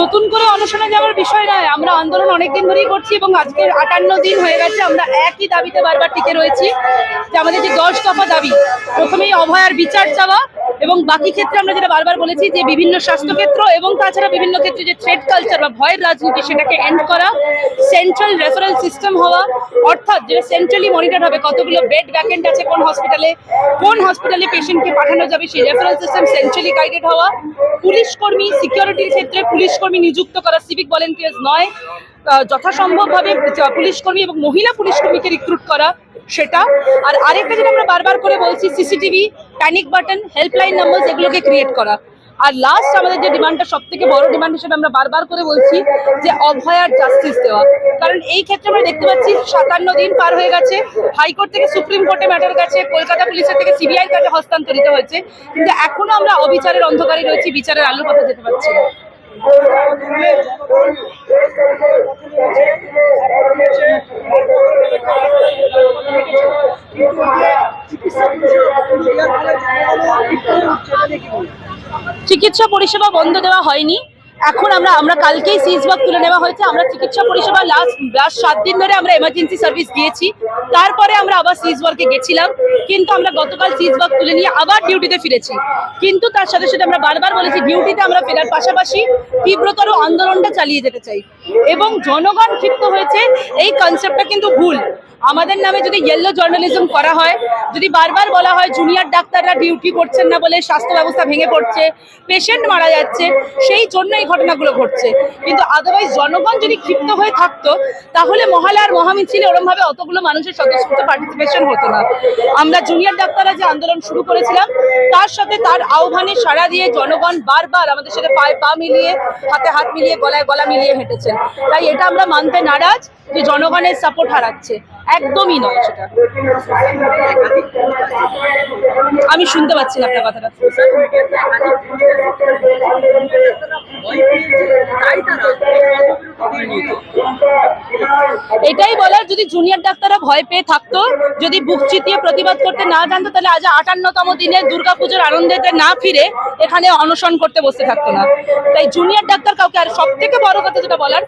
নতুন করে অনশনে যাওয়ার বিষয় নয়, আমরা আন্দোলন অনেকদিন ধরেই করছি এবং আজকে আটান্ন দিন হয়ে গেছে, আমরা একই দাবিতে বারবার টিকে রয়েছি যে আমাদের যে দশ দফা দাবি, প্রথমেই অভয়ার বিচার চাওয়া এবং বাকি ক্ষেত্রে আমরা যেটা বারবার বলেছি যে বিভিন্ন স্বাস্থ্যক্ষেত্র এবং তাছাড়া বিভিন্ন ক্ষেত্রে যে থ্রেড কালচার বা ভয়ের রাজনীতি সেটাকে এন্ড করা সেন্ট্রাল রেফারেল সিস্টেম হওয়া, অর্থাৎ যেটা সেন্ট্রালি মনিটর হবে কতগুলো বেড ভ্যাকেন্ট আছে কোন হসপিটালে কোন হসপিটালে পেশেন্টকে পাঠানো যাবে, সেই রেফারেল সিস্টেম সেন্ট্রালি গাইডেড হওয়া, পুলিশ কর্মী সিকিউরিটির ক্ষেত্রে পুলিশ নিযুক্ত করা সিভিক ভলেন্টিয়ার্স নয় যথাসম্ভবভাবে যা- পুলিশ কর্মী এবং মহিলা পুলিশ কর্মীকে রিক্রুট করা সেটা। আর আরেকটা যেটা আমরা বারবার করে বলছি CCTV panic button helpline number এগুলোকে ক্রিয়েট করা। আর লাস্ট আমাদের যে ডিমান্ডটা সব থেকে বড় ডিমান্ড হিসেবে আমরা বারবার করে বলছি যে অভয়ার জাস্টিস দেওয়া। কারণ এই ক্ষেত্রে আমরা দেখতে পাচ্ছি, সাতান্ন দিন পার হয়ে গেছে। হাইকোর্ট থেকে, সুপ্রিম কোর্টে ম্যাটার গেছে, কলকাতা পুলিশের থেকে সিবিআই কাছে হস্তান্তরিত হয়েছে। কিন্তু এখনও আমরা অবিচারের অন্ধকারে রয়েছি, বিচারের আলোর কথা যেতে পারছি না। চিকিৎসা পরিষেবা বন্ধ দেওয়া হয়নি। এখন আমরা আমরা কালকেই সিজবাগ তুলে নেওয়া হয়েছে। আমরা চিকিৎসা পরিষেবা লাস্ট লাস্ট সাত দিন ধরে আমরা এমার্জেন্সি সার্ভিস দিয়েছি। তারপরে আমরা আবার সিজওয়ার্কে গেছিলাম। কিন্তু আমরা গতকাল সিজবাগ তুলে নিয়ে আবার ডিউটিতে ফিরেছি। কিন্তু তার সাথে সাথে আমরা বারবার বলেছি ডিউটিতে আমরা ফেরার পাশাপাশি তীব্রতর আন্দোলনটা চালিয়ে যেতে চাই। এবং জনগণ ক্ষিপ্ত হয়েছে। এই কনসেপ্টটা কিন্তু ভুল। আমাদের নামে যদি ইয়েলো জার্নালিজম করা হয়, যদি বারবার বলা হয় জুনিয়র ডাক্তাররা ডিউটি করছেন না বলে স্বাস্থ্য ব্যবস্থা ভেঙে পড়ছে পেশেন্ট মারা যাচ্ছে, সেই জন্য এই ঘটনাগুলো ঘটছে। কিন্তু আদারওয়াইজ জনগণ যদি ক্ষিপ্ত হয়ে থাকতো, তাহলে মহালয়ার মহামিছিলে ওরমভাবে অতগুলো মানুষের স্বতঃস্ফূর্ত পার্টিসিপেশন হতো না। আমরা জুনিয়র ডাক্তাররা যে আন্দোলন শুরু করেছিলাম, তার সাথে তার আহ্বানে সাড়া দিয়ে জনগণ বারবার আমাদের সাথে পায়ে পা মিলিয়ে, হাতে হাত মিলিয়ে, গলায় গলা মিলিয়ে হেঁটেছেন। তাই এটা আমরা মানতে নারাজ যে জনগণের সাপোর্ট হারাচ্ছে। একদমই নয় সেটা। আমি শুনতে পাচ্ছি না আপনার কথাটা। এটাই বলার যদি জুনিয়র ডাক্তাররা ভয় পেয়ে থাকতো, যদি বুক চিতিয়ে প্রতিবাদ করতে না জানতো, তাহলে আজ আটান্নতম দিনে দুর্গাপুজোর আনন্দেতে না ফিরে এখানে অনশন করতে বসে থাকতো না। তাই জুনিয়র ডাক্তার কাউকে, আর সব থেকে বড় কথা যেটা বলার,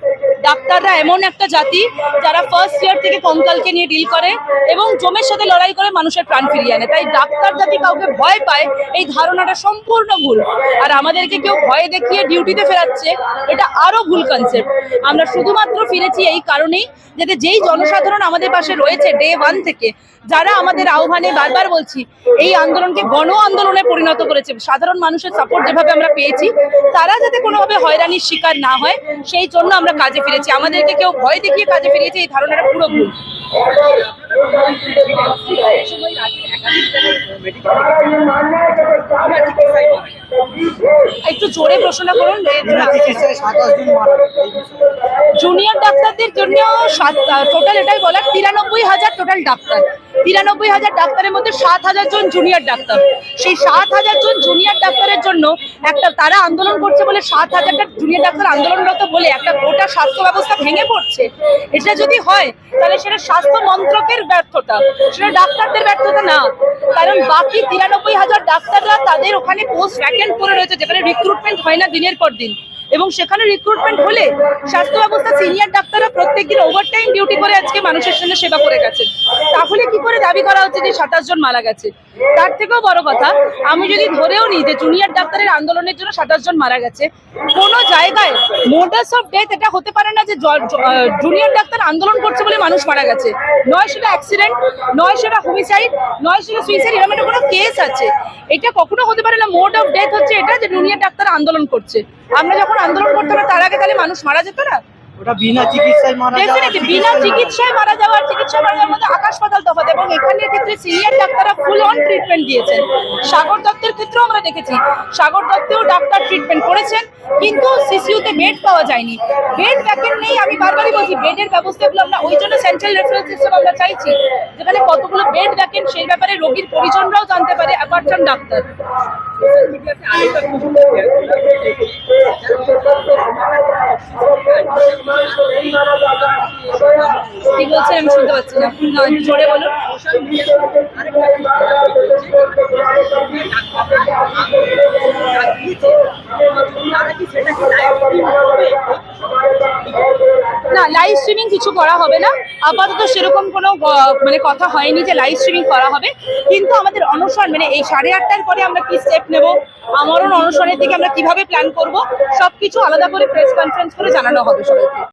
ডাক্তাররা এমন একটা জাতি যারা ফার্স্ট ইয়ার থেকে কঙ্কালকে নিয়ে ডিল করে এবং জমের সাথে লড়াই করে মানুষের প্রাণ ফিরিয়ে আনে। তাই ডাক্তার জাতি কাউকে ভয় পায়, এই ধারণাটা সম্পূর্ণ ভুল। আর আমাদেরকে কেউ ভয় দেখিয়ে ডিউটিতে ফেরাচ্ছে, এটা আরও ভুল কনসেপ্ট আমরা শুধুমাত্র ফিরেছি এই কারণেই যাতে যেই জনসাধারণ আমাদের পাশে রয়েছে ডে ওয়ান থেকে, যারা আমাদের আহ্বানে বারবার বলছি, এই আন্দোলনকে গণ আন্দোলনে পরিণত করেছে। সাধারণ মানুষের সাপোর্ট যেভাবে আমরা পেয়েছি, তারা যাতে কোনোভাবে হয়রানির শিকার না হয়, সেই জন্য আমরা কাজে ফিরেছি। আমাদেরকে কেউ ভয় দেখিয়ে কাজে ফিরিয়েছে, এই ধারণাটা পুরো ভুল। একটু জোরে প্রশ্ন করুন জুনিয়র ডাক্তারদের জন্য টোটাল এটাই বলার তিরানব্বই হাজার টোটাল ডাক্তার। তিরানব্বই হাজার ডাক্তারের মধ্যে সাত হাজার জন জুনিয়র ডাক্তার। সেই সাত হাজার জন জুনিয়র ডাক্তারের জন্য একটা তারা আন্দোলন করছে বলে সাত হাজারটা জুনিয়র ডাক্তার আন্দোলনরত বলে একটা গোটা স্বাস্থ্য ব্যবস্থা ভেঙে পড়ছে। এটা যদি হয়, তাহলে সেটা স্বাস্থ্য মন্ত্রকের ব্যর্থতা, সেটা ডাক্তারদের ব্যর্থতা না। কারণ বাকি তিরানব্বই হাজার ডাক্তাররা তাদের ওখানে পোস্ট ভ্যাকেন্ট করে রয়েছে, যেখানে রিক্রুটমেন্ট হয় না দিনের পর দিন। এবং সেখানে রিক্রুটমেন্ট হলে স্বাস্থ্য ব্যবস্থা সিনিয়র ডাক্তাররা প্রত্যেকদিন ওভারটাইম ডিউটি করে আজকে মানুষের সঙ্গে সেবা করে গেছেন তাহলে কি করে দাবি করা হচ্ছে যে সাতাশ জন মারা গেছে? তার থেকেও বড় কথা, আমি যদি ধরেও নিই যে জুনিয়র ডাক্তারের আন্দোলনের জন্য সাতাশ জন মারা গেছে, কোনো জায়গায় মোডাস অফ ডেথ এটা হতে পারে না যে জুনিয়র ডাক্তার আন্দোলন করছে বলে মানুষ মারা গেছে। নয় সেটা অ্যাক্সিডেন্ট নয় সেটা হোমিসাইড নয় সেটা সুইসাইড এরকম একটা কোনো কেস আছে। এটা কখনো হতে পারে না মোড অফ ডেথ হচ্ছে এটা যে জুনিয়র ডাক্তার আন্দোলন করছে। আমরা যখন আন্দোলন করতাম না তার আগে তাহলে মানুষ মারা যেত না? ওটা বিনা চিকিৎসায় মারা যাওয়া বিনা চিকিৎসায় মারা যাওয়ার চিকিৎসা মারা যাওয়ার মধ্যে আকাশ পাতাল তফাৎ এবং এখানের ক্ষেত্রে সিনিয়র ডাক্তাররা ফুল অন ট্রিটমেন্ট দিয়েছেন। সাগর দত্তের ক্ষেত্রেও আমরা দেখেছি সাগর দত্তেও ডাক্তার ট্রিটমেন্ট করেছেন কিন্তু সিসিউতে বেড পাওয়া যায়নি। বেড নেই আমি বারবারই বলছি বেডের ব্যবস্থাগুলো আমরা ওই জন্য সেন্ট্রাল রেফারেন্স সিস্টেম আমরা চাইছি যেখানে কতগুলো বেড ভ্যাকেন্ট সেই ব্যাপারে রোগীর পরিজনরাও জানতে পারে অ্যাপার্ট ফ্রম ডাক্তার। কি বলছেন আমি শুনতে পাচ্ছি না। একটু জোরে বলুন। লাইভ স্ট্রিমিং কিছু করা হবে না। আপাতত সেরকম কোনো মানে কথা হয়নি যে লাইভ স্ট্রিমিং করা হবে। কিন্তু আমাদের অনশন মানে এই সাড়ে আটটার পরে আমরা কি স্টেপ নেব, আমরণ অনশনের দিকে আমরা কীভাবে প্ল্যান করব সব কিছু আলাদা করে প্রেস কনফারেন্স করে জানানো হবে সবাইকে।